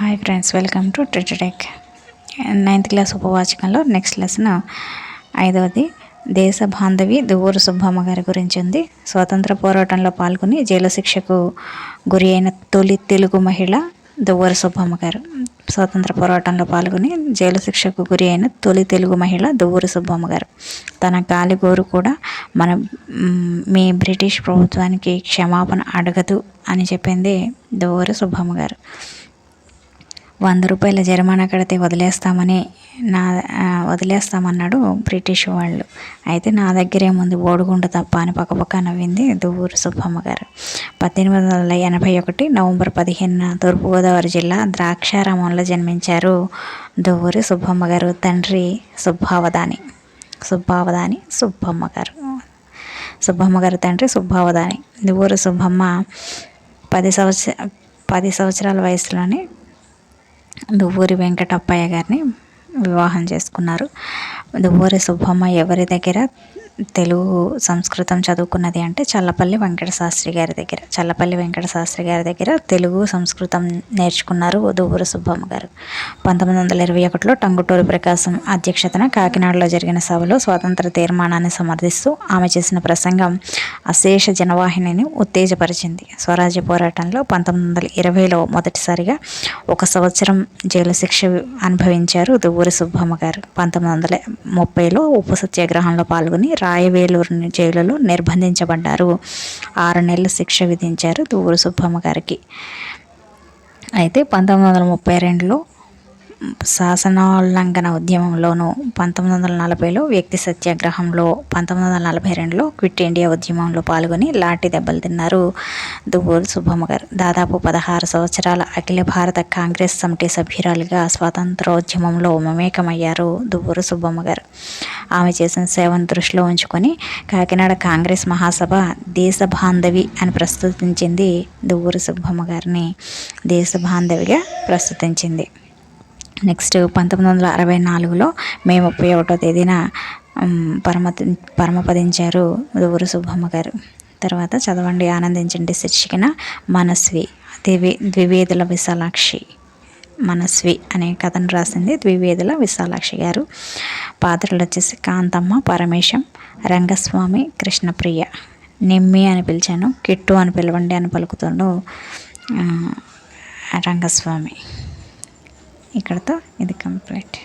Hi friends welcome to Tritech ninth class ఉపవాచకంలో next lesson ఐదవది. దేశ బాంధవి దువ్వూరు సుబ్బమ్మ గారి గురించి ఉంది. స్వతంత్ర పోరాటంలో పాల్గొని జైలు శిక్షకు గురి అయిన తొలి తెలుగు మహిళ దువ్వూరు సుబ్బమ్మ గారు. స్వాతంత్ర పోరాటంలో పాల్గొని జైలు శిక్షకు గురి అయిన తొలి తెలుగు మహిళ దువ్వూరు సుబ్బమ్మ గారు. తన గాలిగోరు కూడా మన మీ బ్రిటిష్ ప్రభుత్వానికి క్షమాపణ అడగదు అని చెప్పింది దువ్వూరు సుబ్బమ్మ గారు. వంద రూపాయల జరిమానా కడితే వదిలేస్తామని నా వదిలేస్తామన్నాడు బ్రిటిష్ వాళ్ళు. అయితే నా దగ్గరే ముందు ఓడుగుండు తప్ప అని పక్కపక్క నవ్వింది దువ్వూరు సుబ్బమ్మ గారు. పద్దెనిమిది వందల ఎనభై ఒకటి నవంబర్ పదిహేనున తూర్పుగోదావరి జిల్లా ద్రాక్షారామంలో జన్మించారు దువ్వూరి సుబ్బమ్మ గారు తండ్రి సుబ్బావదాని సుబ్బావదాని సుబ్బమ్మ గారు. సుబ్బమ్మ గారు తండ్రి సుబ్బావదాని దువ్వూరు సుబ్బమ్మ పది సంవత్సర పది సంవత్సరాల వయసులోనే దువ్వూరి వెంకటప్పయ్య గారిని వివాహం చేసుకున్నారు. దువ్వూరి సుబ్బమ్మ ఎవరి దగ్గర? తెలుగు సంస్కృతం చదువుకున్నది అంటే చల్లపల్లి వెంకట శాస్త్రి గారి దగ్గర. చల్లపల్లి వెంకట శాస్త్రి గారి దగ్గర తెలుగు సంస్కృతం నేర్చుకున్నారు దువ్వూరు సుబ్బమ్మ గారు. పంతొమ్మిది వందల ఇరవై ఒకటిలో టంగుటూరు ప్రకాశం అధ్యక్షతన కాకినాడలో జరిగిన సభలో స్వాతంత్ర తీర్మానాన్ని సమర్థిస్తూ ఆమె చేసిన ప్రసంగం అశేష జనవాహినిని ఉత్తేజపరిచింది. స్వరాజ్య పోరాటంలో పంతొమ్మిది వందల ఇరవైలో మొదటిసారిగా ఒక సంవత్సరం జైలు శిక్ష అనుభవించారు దువ్వూరి సుబ్బమ్మ గారు. పంతొమ్మిది వందల ముప్పైలో ఉప్పు సత్యాగ్రహంలో పాల్గొని రాయవేలూరు జైలులో నిర్బంధించబడ్డారు. ఆరు నెలల శిక్ష విధించారు దూరు సుబ్బమ్మ గారికి. అయితే పంతొమ్మిది వందల ముప్పై రెండులో శాసనోల్లంఘన ఉద్యమంలోనూ పంతొమ్మిది వందల నలభైలో వ్యక్తి సత్యాగ్రహంలో పంతొమ్మిది వందల నలభై రెండులో క్విట్ ఇండియా ఉద్యమంలో పాల్గొని లాఠీ దెబ్బలు తిన్నారు దువ్వూరు సుబ్బమ్మ గారు. దాదాపు పదహారు సంవత్సరాల అఖిల భారత కాంగ్రెస్ సమితి సభ్యురాలిగా స్వాతంత్రోద్యమంలో మమేకమయ్యారు దువ్వూరు సుబ్బమ్మ గారు. ఆమె చేసిన సేవను దృష్టిలో ఉంచుకొని కాకినాడ కాంగ్రెస్ మహాసభ దేశ బాంధవి అని ప్రస్తుతించింది దువ్వూరు సుబ్బమ్మ గారిని. దేశ బాంధవిగా ప్రస్తుతించింది. నెక్స్ట్ పంతొమ్మిది వందల అరవై నాలుగులో మే ముప్పై ఒకటో తేదీన పరమ పరమపదించారు దువ్వూరు సుబ్బమ్మ గారు. తర్వాత చదవండి ఆనందించండి శీర్షికన మనస్వి దివి ద్వివేదుల విశాలాక్షి. మనస్వి అనే కథను రాసింది ద్వివేదుల విశాలాక్షి గారు. పాత్రలు వచ్చేసి కాంతమ్మ పరమేశం రంగస్వామి కృష్ణప్రియ. నిమ్మి అని పిలిచాను కిట్టు అని పిలవండి అని పలుకుతుండు రంగస్వామి. ఇక్కడతో ఇది కంప్లీట్.